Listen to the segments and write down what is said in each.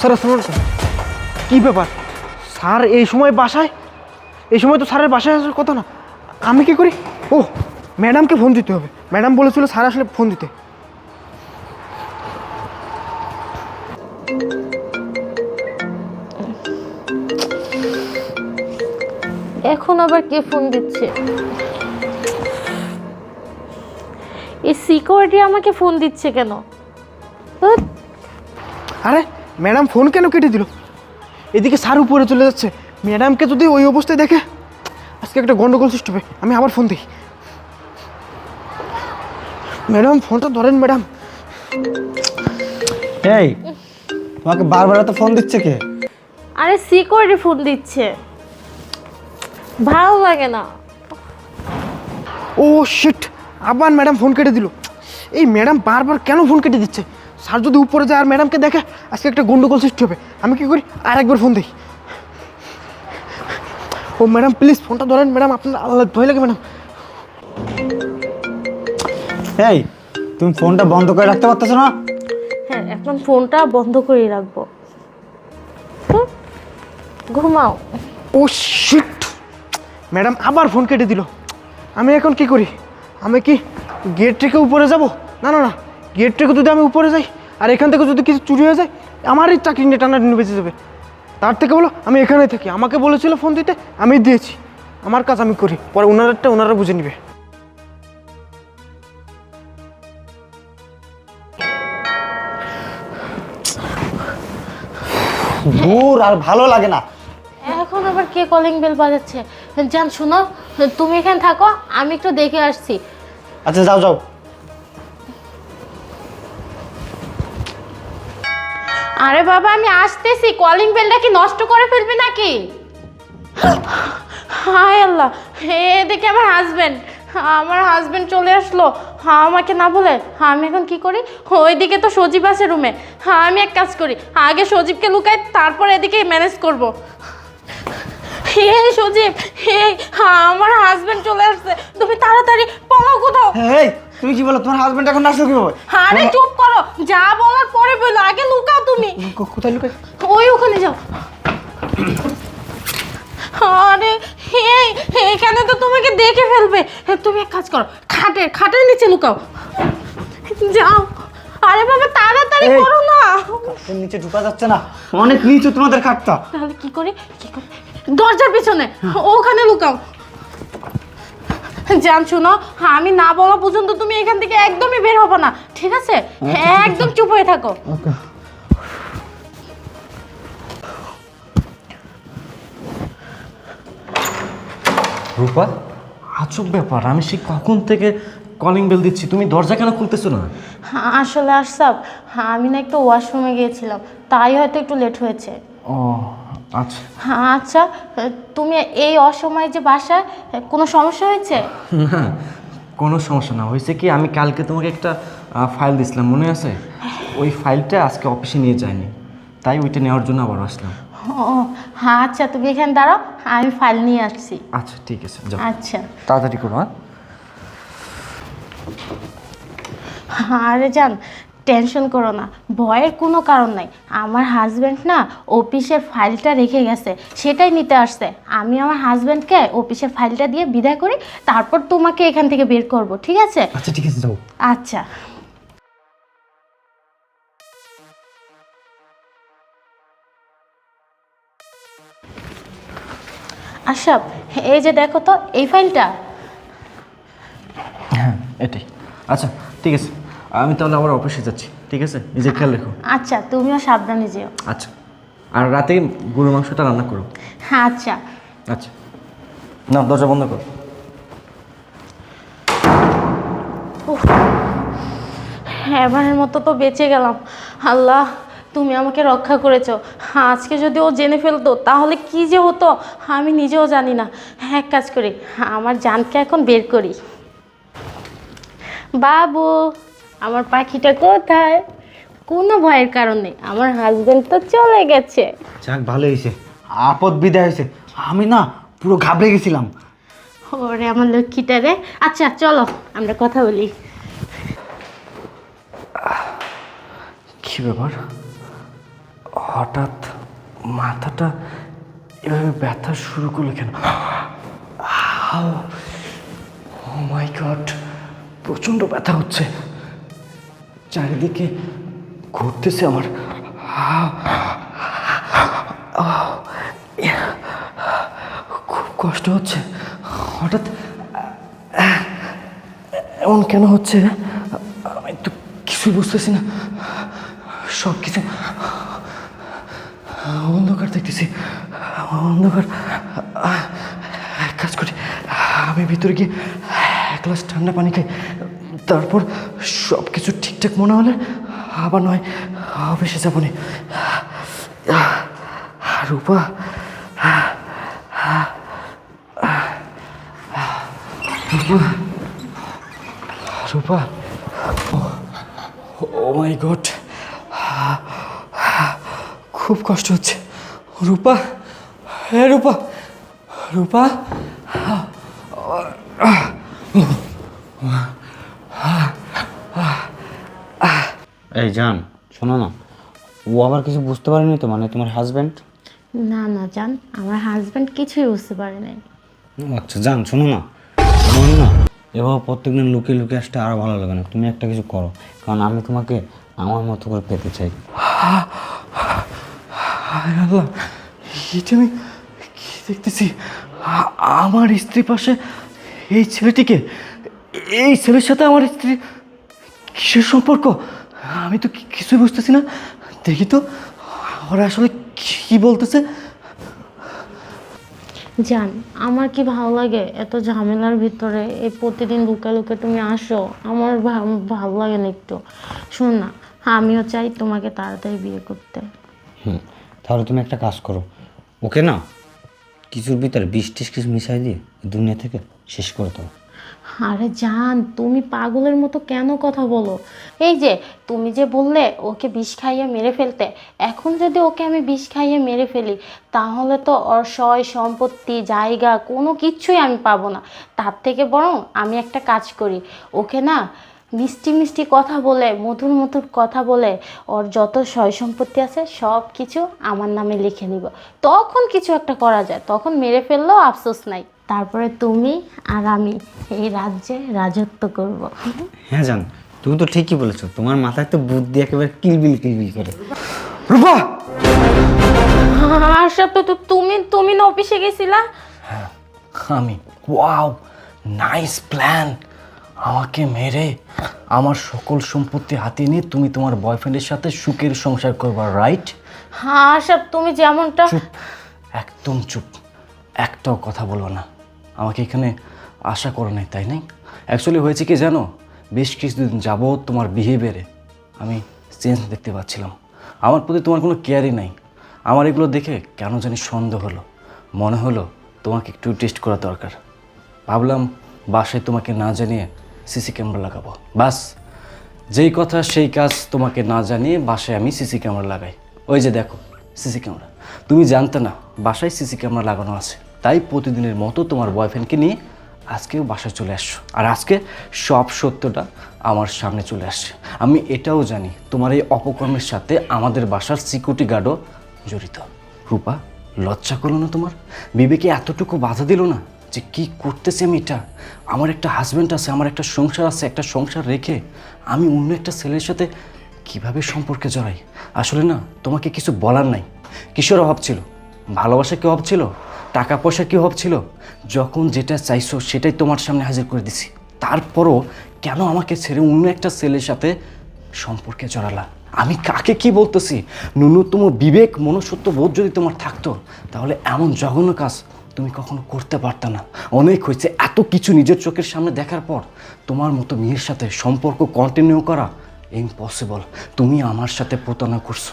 Sir আলাইকুম কী ব্যাপার? Sir এই সময় বাসায়? এই সময় তো স্যারের বাসায় আসার কথা না। আমি কি করি? ও ম্যাডামকে ফোন দিতে হবে। ম্যাডাম বলেছিল স্যার আসলে ফোন দিতে। এখন আবার কে ফোন দিচ্ছে? এই সিকিউরিটি আমাকে ফোন দিচ্ছে কেন? আরে ম্যাডাম ফোন কেন কেটে দিল? এদিকে সার উপরে চলে যাচ্ছে। ম্যাডামকে যদি ওই অবস্থায় দেখে আজকে একটা গন্ডগোল সৃষ্টি হবে। আমি আবার ফোন দিই। ম্যাডাম ফোনটা ধরেন ম্যাডাম। এই তোমাকে বারবার তো ফোন দিচ্ছে কে? আরে সিকিউরিটি ফোন দিচ্ছে। ভালো লাগে না। Oh shit. আবার ম্যাডাম ফোন কেটে দিল। এই ম্যাডাম বারবার কেন ফোন কেটে দিচ্ছে? স্যার যদি উপরে যায় আর ম্যাডামকে দেখে আজকে একটা গন্ডগোল সৃষ্টি হবে। আমি কি করি? আর একবার ফোন দিই। ও ম্যাডাম প্লিজ ফোনটা ধরেন। ম্যাডাম আপনার আল্লাহ ভয় লাগে ম্যাডাম। এই তুমি ফোনটা বন্ধ করে রাখতে পারতেছো না? হ্যাঁ এখন ফোনটা বন্ধ করে রাখব। হুম, ঘুমাও। ও শিট ম্যাডাম আবার ফোন কেটে দিল। আমি এখন কি করি? আমি কি গেট থেকে উপরে যাব? না না না। গেট থেকে যদি আমি উপরে যাই আর এখান থেকে যদি কিছু চুরি হয়ে যায় আমারই চাকরি নিয়ে টানাটানি বেঁচে যাবে। তার থেকে বলো আমি এখানেই থাকি। আমাকে বলেছিল ফোন দিতে আমি দিয়েছি। আমার কাজ আমি করি। পরে ওনারটা ওনারা বুঝে নিবে। দূর আর ভালো লাগে না। এখন আবার কে কলিং বেল বাজাচ্ছে? জান শোনো তুমি এখানে থাকো আমি একটু দেখে আসছি। আচ্ছা যাও যাও। আরে বাবা আমি আসতেছি। কলিং বেলটা কি নষ্ট করে ফেলবি নাকি? হায় আল্লাহ এদিকে আমার হাজবেন্ড আমার হাজবেন্ড চলে আসলো। হ্যাঁ আমাকে না বলে হ্যাঁ আমি এখন কি করি? ওইদিকে তো সজীব আছে রুমে হ্যাঁ আমি এক কাজ করি আগে সজীবকে লুকাই তারপর এদিকে ম্যানেজ করব। হে সজীব হে আমার হাজবেন্ড চলে আসছে। তুমি তাড়াতাড়ি পালাও কোথাও। এই তুমি কি বলো তোমার হাজবেন্ড এখন আসলো কীভাবে? আরে করো যা বলার পরে বলো আগে লুকাও তুমি। কোথায় লুকাই ওই ওখানে যাও। আরে এই এখানে তো তোমাকে দেখে ফেলবে। তুমি এক কাজ করো খাটে খাটের নিচে লুকাও। যাও। আরে বাবা তাড়াতাড়ি করো না। এর নিচে ঢুকা যাচ্ছে না। অনেক নিচু তোমাদের খাটটা। তাহলে কি করে? কি করে? দরজার পিছনে ওখানে লুকাও। জান শুনো আমি না বলা পর্যন্ত তুমি এখান থেকে একদমই বের হবে না ঠিক আছে? একদম চুপ হয়ে থাকো। রূপা আজব ব্যাপার আমি সে কখন থেকে কলিং বেল দিচ্ছি তুমি দরজা কেন খুলতেছো না? আসলে আশরাফ আমি না একটু ওয়াশরুমে গিয়েছিলাম তাই হয়তো একটু লেট হয়েছে। ও আচ্ছা। আচ্ছা তুমি এই অসময়ে যে বাসায় কোনো সমস্যা হয়েছে? না কোনো সমস্যা না। হয়েছে কি আমি কালকে তোমাকে একটা ফাইল দিছিলাম মনে আছে? ওই ফাইলটা আজকে অফিসে নিয়ে যায়নি। তাই ওইটা নেওয়ার জন্য আবার আসলাম। ও হ্যাঁ আচ্ছা তুমি এখানে দাঁড়াও আমি ফাইল নিয়ে আসছি। আচ্ছা ঠিক আছে যাও। আচ্ছা। তাড়াতাড়ি করো হ্যাঁ। আরে যান টেনশন করো না। ভয়ের কোনো কারণ নাই। আমার হাজব্যান্ড না অফিসের ফাইলটা রেখে গেছে সেটাই নিতে আসছে। আমি আমার হাজব্যান্ডকে অফিসের ফাইলটা দিয়ে বিদায় করি তারপর তোমাকে এখান থেকে বের করব ঠিক আছে? আচ্ছা ঠিক আছে যাও। আচ্ছা। আশাব এই যে দেখো তো এই ফাইলটা হ্যাঁ এটাই। আচ্ছা ঠিক আছে। আমি তাহলে আবার অফিসে যাচ্ছি ঠিক আছে? নিজের খেয়াল রেখো। আচ্ছা তুমিও সাবধানে যেও। আচ্ছা। আর রাতে গরু মাংসটা রান্না করো। আচ্ছা। আচ্ছা। না দরজা বন্ধ করো। এবারের মতো তো বেঁচে গেলাম। আল্লাহ তুমি আমাকে রক্ষা করেছ। আজকে যদি ও জেনে ফেলতো তাহলে কি যে হতো আমি নিজেও জানি না। এক কাজ করি আমার জানকে এখন বের করি। বাবু! আমার পাখিটা কোথায়? কোনো ভয়ের কারণে আমার হাজবেন্ড তো চলে গেছে। যাক ভালো হয়েছে। আপদ বিদায় হয়েছে। আমি না পুরো ঘাবড়ে গেছিলাম। ওরে আমার লক্ষ্মীটা রে। আচ্ছা চলো আমরা কথা বলি। কী ব্যাপার? হঠাৎ মাথাটা এভাবে ব্যথা শুরু করল কেন? ও মাই গড প্রচণ্ড ব্যথা হচ্ছে। চারিদিকে ঘুরতেছে আমার। খুব কষ্ট হচ্ছে। হঠাৎ, এমন কেন হচ্ছে? আমি তো কিছুই বুঝতেছি না। সব কিছু অন্ধকার দেখতেছি। অন্ধকার এক কাজ করি। আমি ভিতরে গিয়ে এক গ্লাস ঠান্ডা পানি খাই। তারপর সব কিছু ঠিকঠাক মনে হলে আবার নয় অফিসে যাব নি। রূপা রূপা ও মাই গড, খুব কষ্ট হচ্ছে। রূপা হ্যাঁ রূপা রূপা এই জান শোনো না। ও আবার কিছু বুঝতে পারেনি তো মানে তোমার হাজব্যান্ড না না জান আমার হাজব্যান্ড কিছুই বুঝতে পারে নাই। আচ্ছা জান শোনো না। আমার না এভাবে প্রত্যেকদিন লুকিয়ে লুকিয়ে আসতে আরও ভালো লাগে না। তুমি একটা কিছু করো কারণ আমি তোমাকে আমার মতো করে পেতে চাই। আল্লাহ এটা আমি কি দেখতেছি আমার স্ত্রী পাশে এই ছেলেটিকে এই ছেলের সাথে আমার স্ত্রী কিসের সম্পর্ক? আমি তো কিছুই বুঝতেছি না। দেখি তো ওরা আসলে কি বলতেছে? জান আমার কি ভালো লাগে এত ঝামেলার ভিতরে? এই প্রতিদিন লুকে লুকে তুমি আসো আমার ভালো লাগে না একটু। শোন না আমিও চাই তোমাকে তাড়াতাড়ি বিয়ে করতে। হুম তাহলে তুমি একটা কাজ করো। ওকে না কিছুর ভিতরে বিষ টিস কিছু মিশাই দিয়ে দুনিয়া থেকে শেষ করে দাও। আরে জান, তুমি পাগলের মতো কেন কথা বলো? এই যে, তুমি যে বললে ওকে বিষ খাইয়ে মেরে ফেলতে, এখন যদি ওকে আমি বিষ খাইয়ে মেরে ফেলি, তাহলে তো ওর সয়, সম্পত্তি, জায়গা, কোনো কিচ্ছুই আমি পাবো না। তার থেকে বরং আমি একটা কাজ করি, ওকে না মিষ্টি মিষ্টি কথা বলে, মধুর মধুর কথা বলে, ওর যত সয় সম্পত্তি আছে সব কিছু আমার নামে লিখে নিব। তখন কিছু একটা করা যায়, তখন মেরে ফেললেও আফসোস নাই। তারপরে তুমি আর আমি এই রাজ্যে রাজত্ব করব। হ্যাঁ জান তুমি তো ঠিকই বলেছ। তোমার মাথায় তো বুদ্ধি একেবারে কিলবিল কিলবিল করে। রূপা! আশা তো তো তুমি তুমি না অফিসে গেছিলা? আমি। Wow nice plan. আমাকে মেরে আমার সকল সম্পত্তি হাতে নিয়ে তুমি তোমার বয়ফ্রেন্ডের সাথে সুখের সংসার করবা রাইট? হ্যাঁ আশা তুমি যেমনটা চুপ একদম চুপ। একটাও কথা বলব না। আমাকে এখানে আশা করো নাই, তাই নাই? অ্যাকচুয়ালি হয়েছে কি জানো? বেশ কিছুদিন যাবৎ তোমার বিহেভিয়ারে আমি চেঞ্জ দেখতে পাচ্ছিলাম। আমার প্রতি তোমার কোনো কেয়ারই নাই। আমার এগুলো দেখে কেন জানি সন্দেহ হলো। মনে হলো তোমাকে একটু টেস্ট করা দরকার। ভাবলাম বাসায় তোমাকে না জানিয়ে সিসি ক্যামেরা লাগাবো। বাস, যেই কথা সেই কাজ তোমাকে না জানিয়ে বাসায় আমি সিসি ক্যামেরা লাগাই। ওই যে দেখো সিসি ক্যামেরা তুমি জানতে না, বাসায় সিসি ক্যামেরা লাগানো আছে। তাই প্রতিদিনের মতো তোমার বয়ফ্রেন্ডকে নিয়ে আজকেও বাসায় চলে আসছো। আর আজকে সব সত্যটা আমার সামনে চলে আসছে। আমি এটাও জানি, তোমার এই অপকর্মের সাথে আমাদের বাসার সিকিউরিটি গার্ডও জড়িত। রূপা, লজ্জা করল না তোমার? বিবেকে এতটুকু বাধা দিল না যে কি করতেছি আমি এটা? আমার একটা হাজব্যান্ড আছে, আমার একটা সংসার আছে, একটা সংসার রেখে আমি অন্য একটা ছেলের সাথে কীভাবে সম্পর্কে জড়াই? আসলে না, তোমাকে কিছু বলার নাই। কিসের অভাব ছিল? ভালোবাসা কি অভাব ছিল? টাকা পয়সা কী অভাব ছিল? যখন যেটা চাইছো সেটাই তোমার সামনে হাজির করে দিছি। তারপরও কেন আমাকে ছেড়ে অন্য একটা ছেলের সাথে সম্পর্কে জড়ালা? আমি কাকে কি বলতেছি? ন্যূনতম বিবেক, মনুষ্যত্ব, বোধ যদি তোমার থাকতো, তাহলে এমন জঘন্য কাজ তুমি কখনো করতে পারতা না। অনেক হয়েছে, এত কিছু নিজের চোখের সামনে দেখার পর তোমার মতো মেয়ের সাথে সম্পর্ক কন্টিনিউ করা ইম্পসিবল তুমি আমার সাথে প্রতারণা করছ।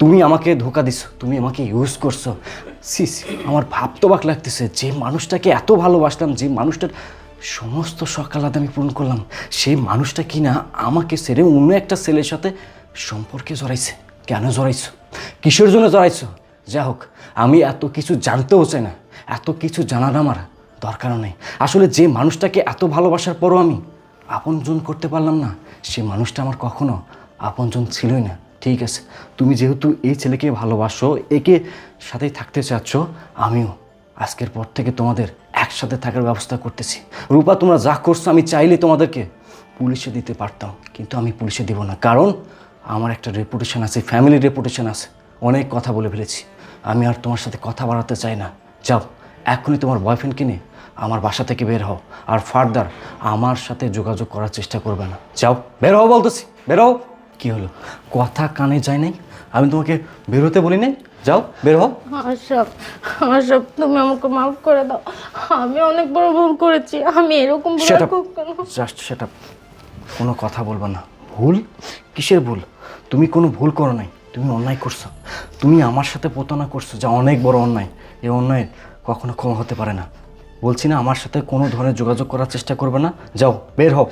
তুমি আমাকে ধোকা দিছো, তুমি আমাকে ইউজ করছ। সিস আমার ভাবতবাক লাগতেছে, যে মানুষটাকে এত ভালোবাসতাম যে মানুষটার সমস্ত সকালাদ আমি পূরণ করলাম, সেই মানুষটা কি না আমাকে ছেড়ে অন্য একটা ছেলের সাথে সম্পর্কে জড়াইছে। কেন জড়াইছো? কিসের জন্য জড়াইছো? যা হোক, আমি এত কিছু জানতেও চাই না, এত কিছু জানার আমার দরকারও নেই। আসলে যে মানুষটাকে এত ভালোবাসার পরও আমি আপনজন করতে পারলাম না, সে মানুষটা আমার কখনো আপনজন ছিলই না। ঠিক আছে, তুমি যেহেতু এই ছেলেকে ভালোবাসো, একে সাথেই থাকতে চাচ্ছ, আমিও আজকের পর থেকে তোমাদের একসাথে থাকার ব্যবস্থা করতেছি। রূপা, তোমরা যা করছ আমি চাইলে তোমাদেরকে পুলিশে দিতে পারতাম, কিন্তু আমি পুলিশে দিব না। কারণ আমার একটা রেপুটেশন আছে ফ্যামিলির রেপুটেশন আছে, অনেক কথা বলে ফেলেছি। আমি আর তোমার সাথে কথা বাড়াতে চাই না। যাও, এখনই তোমার বয়ফ্রেন্ডকে নিয়ে আমার বাসা থেকে বের হও। আর ফার্দার আমার সাথে যোগাযোগ করার চেষ্টা করবে না। যাও, বের হও বলতেছি, বের হও। কী হলো? কথা কানে যায় নাই? আমি তোমাকে বেরোতে বলি নাই যাও বের হও। আশরাফ আশরাফ তুমি আমাকে মাফ করে দাও। আমি অনেক বড় ভুল করেছি। আমি এরকম ভুল সেটা? জাস্ট সেটা কোনো কথা বলব না। ভুল? কিসের ভুল? তুমি কোনো ভুল করো নাই। তুমি অন্যায় করছ। তুমি আমার সাথে প্রতারণা করছ যা অনেক বড় অন্যায়। এই অন্যায় কখনো ক্ষমা হতে পারে না। বলছি না আমার সাথে কোনো ধরনের যোগাযোগ করার চেষ্টা করবে না। যাও বের হও।